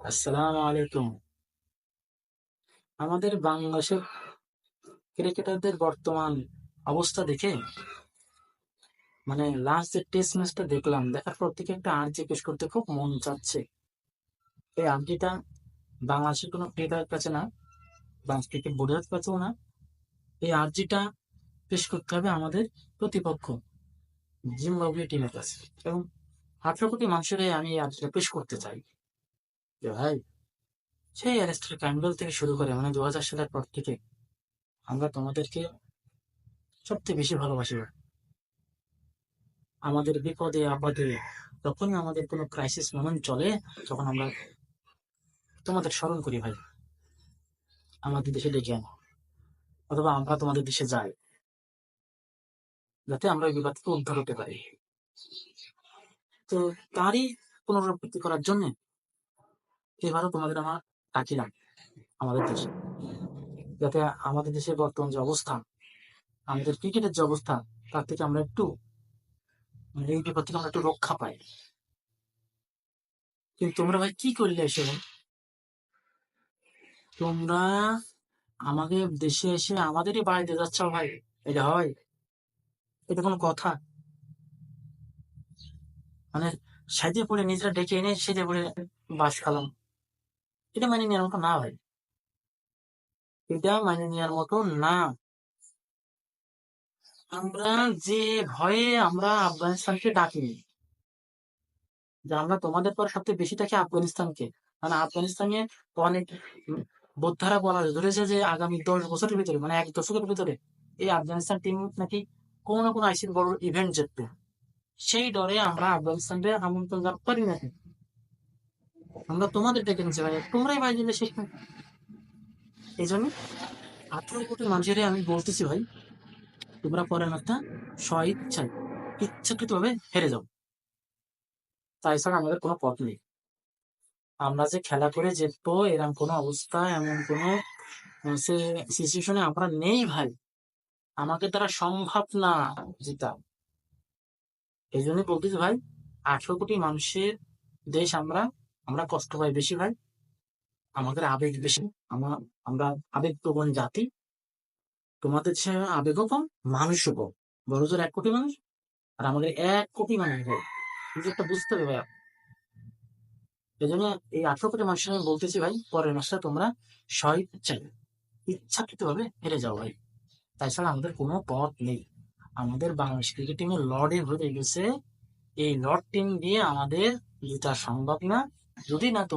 আসসালামু আলাইকুম। আমাদের বাংলাদেশের ক্রিকেটারদের বর্তমান অবস্থা দেখে মানে লাস্ট যে টেস্ট ম্যাচটা দেখলাম, দেখার পর থেকে একটা আর্জি পেশ করতে খুব মন চাচ্ছে। এই আর্জিটা বাংলাদেশের কোনো ক্রিকেটারের কাছে না বাংলাদেশ ক্রিকেট বোর্ডের কাছেও না। এই আর্জিটা পেশ করতে হবে আমাদের প্রতিপক্ষ, জিম্বাবুয়ে টিমের কাছে। এবং আঠারো কোটি মানুষের আমি এই আর্জিটা পেশ করতে চাই। ভাই, সেই অ্যারেস্টার ক্যাম্বেল থেকে শুরু করে মানে দু হাজার সালের পর থেকে আমরা তোমাদেরকে সবচেয়ে বেশি ভালোবাসি আমাদের বিপদে, আপদে যখনই আমাদের কোনো ক্রাইসিস মোমেন্ট চলে, তখন আমরা তোমাদের স্মরণ করি ভাই। আমাদের দেশে ডেকে আনো, অথবা আমরা তোমাদের দেশে যাই, যাতে আমরা ওই বিপদ থেকে উদ্ধার হতে পারি। তো তারই পুনরাবৃত্তি করার জন্য এবারও তোমাদের আমার ডাকিলাম আমাদের দেশে। যাতে আমাদের দেশের বর্তমান যে অবস্থা, আমাদের ক্রিকেটের যে অবস্থা, তার থেকে আমরা একটু মানে এই বিপদ থেকে আমরা একটু রক্ষা পাই। কিন্তু তোমরা ভাই কি করলে এসে তোমরা আমাদের দেশে এসে আমাদেরই বাড়িতে যাচ্ছ ভাই, এটা হয়? এটা কোনো কথা? মানে সাইডে পড়ে নিজেরা ডেকে এনে সেজে পড়ে বাস খালাম। এটা মানে নেওয়ার মতো না ভাই এটা মানে নেওয়ার মতো না আমরা যে ভয়ে আমরা আফগানিস্তানকে ডাকিনি যে আমরা তোমাদের পর সবচেয়ে বেশি ডাকি আফগানিস্তানকে। মানে আফগানিস্তানে অনেক বোদ্ধারা বলা ধরেছে যে আগামী দশ বছরের ভিতরে মানে এক দশকের ভিতরে এই আফগানিস্তান টিম নাকি কোনো না কোনো আইসির বড় ইভেন্ট জিতবে। সেই ডরে আমরা আফগানিস্তানকে আমন্ত্রণ জানাতে পারি না। আমরা তোমাদের ডেকে নিচ্ছি ভাই তোমরাই ভাই দিলে শেষ এই জন্য আঠারো কোটি মানুষের আমি বলতেছি ভাই, তোমরা পরের একটা ইচ্ছাকৃত ভাবে হেরে যাও। তাই ছাড়া আমাদের কোনো পথ নেই। আমরা যে খেলা করে জিতবো এরকম কোনো অবস্থা এমন কোনো সিচুয়েশনে আমরা নেই ভাই। আমাকে দ্বারা সম্ভব না জিতা। এই জন্য বলতেছি ভাই, আঠারো কোটি মানুষের দেশ আমরা আমরা কষ্ট পাই বেশি ভাই। আমাদের আবেগ বেশি। আমরা আমরা আবেগপ্রবণ জাতি। তোমাদের দেশে আবেগও কম, মানুষও কম। বড় জোর এক কোটি মানুষ? আর আমাদের এক কোটি মানুষ ভাই। একটা বুঝতে হবে ভাইয়া এই জন্য এই আঠারো কোটি মানুষের আমি বলতেছি ভাই, পরের মাসটা তোমরা শহীদ চাই ইচ্ছাকৃত ভাবে হেরে যাও ভাই। তাই ছাড়া আমাদের কোনো পথ নেই। আমাদের বাংলাদেশ ক্রিকেট টিমের লর্ডে হয়ে গেছে। এই লর্ড টিম দিয়ে আমাদের জেতা সম্ভব না। যদি না তোমরা